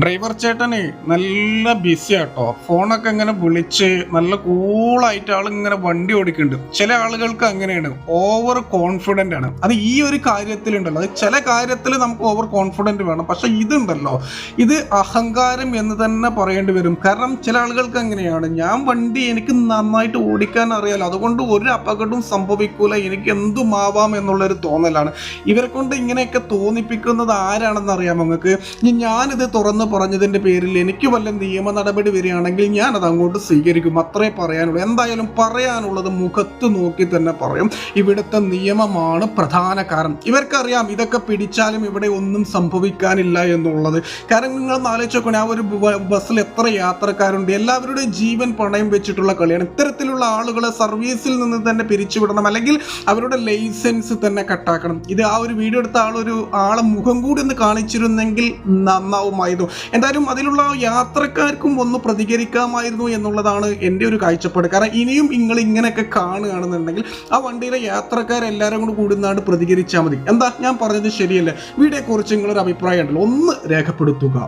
Driver ചേട്ടനെ നല്ല BC ആട്ടോ. ഫോണൊക്കെ ഇങ്ങനെ വിളിച്ച് നല്ല കൂളായിട്ട് ആൾ ഇങ്ങനെ വണ്ടി ഓടിക്കുന്നുണ്ട്. ചില ആളുകൾക്ക് അങ്ങനെയാണ്. ഓവർ കോൺഫിഡന്റ് ആണ്. അത് ഈ ഒരു കാര്യത്തിലുണ്ടല്ലോ. അത് ചില കാര്യത്തിൽ നമുക്ക് ഓവർ കോൺഫിഡന്റ് വേണം. പക്ഷെ ഇതുണ്ടല്ലോ. ഇത് അഹങ്കാരം എന്ന് തന്നെ പറയേണ്ടി വരും. കാരണം ചില ആളുകൾക്ക് അങ്ങനെയാണ്. ഞാൻ വണ്ടി എനിക്ക് നന്നായിട്ട് ഓടിക്കാൻ അറിയാലോ. അതുകൊണ്ട് ഒരു അപകടവും സംഭവിക്കൂല. എനിക്ക് എന്തുമാവാം എന്നുള്ളൊരു തോന്നലാണ്. ഇവരെ കൊണ്ട് ഇങ്ങനെയൊക്കെ തോന്നിപ്പിക്കുന്നത് ആരാണെന്ന് അറിയാം നിങ്ങൾക്ക്? ഇനി ഞാനിത് തുറന്ന് പറഞ്ഞതിന്റെ പേരിൽ എനിക്ക് വല്ല നിയമ നടപടി വരികയാണെങ്കിൽ ഞാൻ അത് അങ്ങോട്ട് സ്വീകരിക്കും. അത്രേ പറയാനുള്ളൂ. എന്തായാലും പറയാനുള്ളത് മുഖത്ത് നോക്കി തന്നെ പറയും. ഇവിടുത്തെ നിയമമാണ് പ്രധാന കാരണം. ഇവർക്കറിയാം ഇതൊക്കെ പിടിച്ചാലും ഇവിടെ ഒന്നും സംഭവിക്കാനില്ല എന്നുള്ളത്. കാരണം നിങ്ങൾ ആലോചിച്ചോക്കണേ ആലോചിച്ച് ആ ഒരു ബസ്സിൽ എത്ര യാത്രക്കാരുണ്ട്? എല്ലാവരുടെയും ജീവൻ പണയം വെച്ചിട്ടുള്ള കളിയാണ്. ഇത്തരത്തിലുള്ള ആളുകളെ സർവീസിൽ നിന്ന് തന്നെ പിരിച്ചുവിടണം. അല്ലെങ്കിൽ അവരുടെ ലൈസൻസ് തന്നെ കട്ടാക്കണം. ഇത് ആ ഒരു വീഡിയോ എടുത്ത ആളൊരു ആളെ മുഖം കൂടി ഒന്ന് കാണിച്ചിരുന്നെങ്കിൽ നന്നാവുമായിരുന്നു. എന്തായാലും അതിലുള്ള യാത്രക്കാർക്കും ഒന്ന് പ്രതികരിക്കാമായിരുന്നു എന്നുള്ളതാണ് എന്റെ ഒരു കാഴ്ചപ്പാട്. കാരണം ഇനിയും നിങ്ങൾ ഇങ്ങനെയൊക്കെ കാണുകയാണെന്നുണ്ടെങ്കിൽ ആ വണ്ടിയിലെ യാത്രക്കാരെല്ലാവരും കൂടി കൂടുന്നാണ്ട് പ്രതികരിച്ചാൽ മതി. എന്താ? ഞാൻ പറഞ്ഞത് ശരിയല്ല? വീഡിയോയെക്കുറിച്ച് നിങ്ങളൊരു അഭിപ്രായം ഉണ്ടല്ലോ ഒന്ന് രേഖപ്പെടുത്തുക.